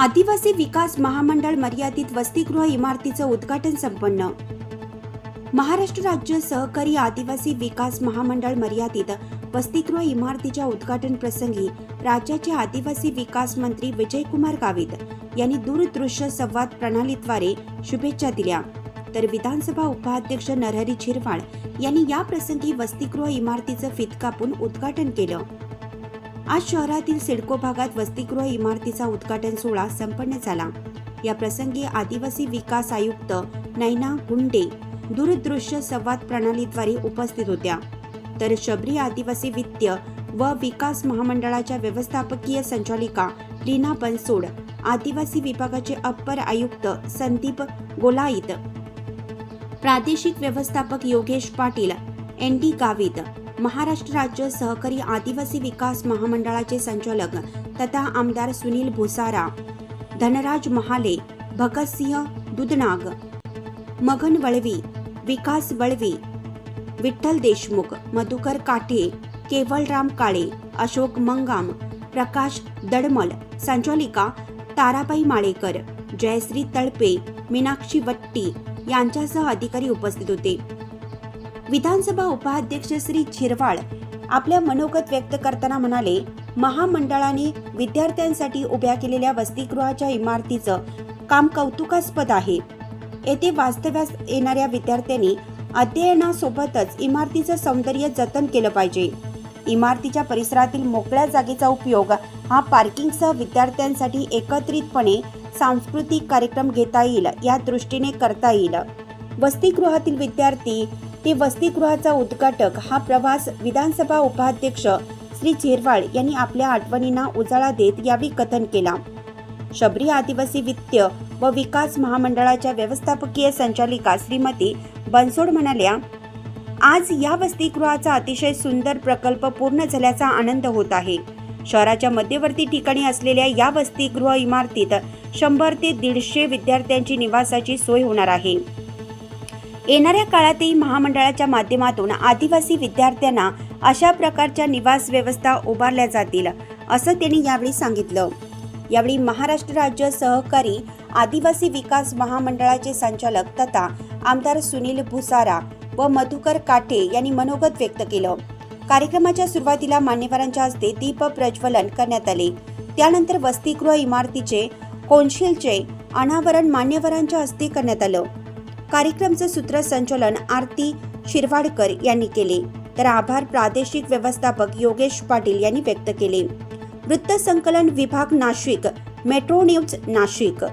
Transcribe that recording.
आदिवासी विकास महामंडळ मर्यादित वसतिगृह इमारतीचं उद्घाटन संपन्न. महाराष्ट्र राज्य सहकारी आदिवासी विकास महामंडळ मर्यादित वसतिगृह इमारतीच्या उद्घाटन प्रसंगी राज्याचे आदिवासी विकास मंत्री विजयकुमार गावित यांनी दूरदृश्य संवाद प्रणालीद्वारे शुभेच्छा दिल्या. तर विधानसभा उपाध्यक्ष नरहरी झिरवाळ यांनी या प्रसंगी वसतिगृह इमारतीचं फित कापून उद्घाटन केलं. आज शहरातील सिडको भागात वसतिगृह इमारतीचा उद्घाटन सोहळा संपन्न झाला. या प्रसंगी आदिवासी विकास आयुक्त नैना गुंडे दूरदृश्य संवाद प्रणालीद्वारे उपस्थित होत्या. तर शबरी आदिवासी वित्त व विकास महामंडळाच्या व्यवस्थापकीय संचालिका लीना बनसोड आदिवासी विभागाचे अप्पर आयुक्त संदीप गोलाईत. प्रादेशिक व्यवस्थापक योगेश पाटील एन डी गावित. महाराष्ट्र राज्य सहकारी आदिवासी विकास महामंडळाचे संचालक तथा आमदार सुनील भुसारा धनराज महाले भगतसिंह दुधनाग मगन वळवी विकास वळवी विठ्ठल देशमुख मधुकर काठे केवलराम काळे अशोक मंगाम प्रकाश दडमल संचालिका ताराबाई माळेकर जयश्री तळपे मीनाक्षी वट्टी यांच्यासह अधिकारी उपस्थित होते. विधानसभा उपाध्यक्ष श्री झिरवाळ आपल्या मनोगत व्यक्त करताना म्हणाले महामंडळाने विद्यार्थ्यांसाठी उभ्या केलेल्या वसतिगृहाच्या इमारतीचं काम कौतुकास्पद आहे. येथे वास्तव्यास येणाऱ्या विद्यार्थ्यांनी अध्ययनासोबतच इमारतीचं सौंदर्य जतन केलं पाहिजे. इमारतीच्या परिसरातील मोकळ्या जागेचा उपयोग हा पार्किंगसह विद्यार्थ्यांसाठी एकत्रितपणे सांस्कृतिक कार्यक्रम घेता येईल या दृष्टीने करता येईल. वसतिगृहातील विद्यार्थी ते वसतिगृहाचा उद्घाटक हा प्रवास विधानसभा उपाध्यक्ष श्री झेरवाळ यांनी आपल्या आठवणींना उजाळा देत यावेळी कथन केला. शबरी आदिवासी वित्त व विकास महामंडळाच्या व्यवस्थापकीय संचालिका श्रीमती बनसोड म्हणाल्या आज या वसतिगृहाचा अतिशय सुंदर प्रकल्प पूर्ण झाल्याचा आनंद होत आहे. शहराच्या मध्यवर्ती ठिकाणी असलेल्या या वसतिगृह इमारतीत शंभर ते दीडशे विद्यार्थ्यांची निवासाची सोय होणार आहे. येणाऱ्या काळातही महामंडळाच्या माध्यमातून आदिवासी विद्यार्थ्यांना अशा प्रकारच्या निवास व्यवस्था उभारल्या जातील असं त्यांनी यावेळी सांगितलं. यावेळी महाराष्ट्र राज्य सहकारी आदिवासी विकास महामंडळाचे संचालक तथा आमदार सुनील भुसारा व मधुकर काठे यांनी मनोगत व्यक्त केलं. कार्यक्रमाच्या सुरुवातीला मान्यवरांच्या हस्ते दीप प्रज्वलन करण्यात आले. त्यानंतर वसतिगृह इमारतीचे कोनशिलचे अनावरण मान्यवरांच्या हस्ते करण्यात आलं. कार्यक्रमचं सूत्रसंचलन आरती शिरवाडकर यांनी केले. तर आभार प्रादेशिक व्यवस्थापक योगेश पाटील यांनी व्यक्त केले. वृत्त संकलन विभाग नाशिक मेट्रो न्यूज नाशिक.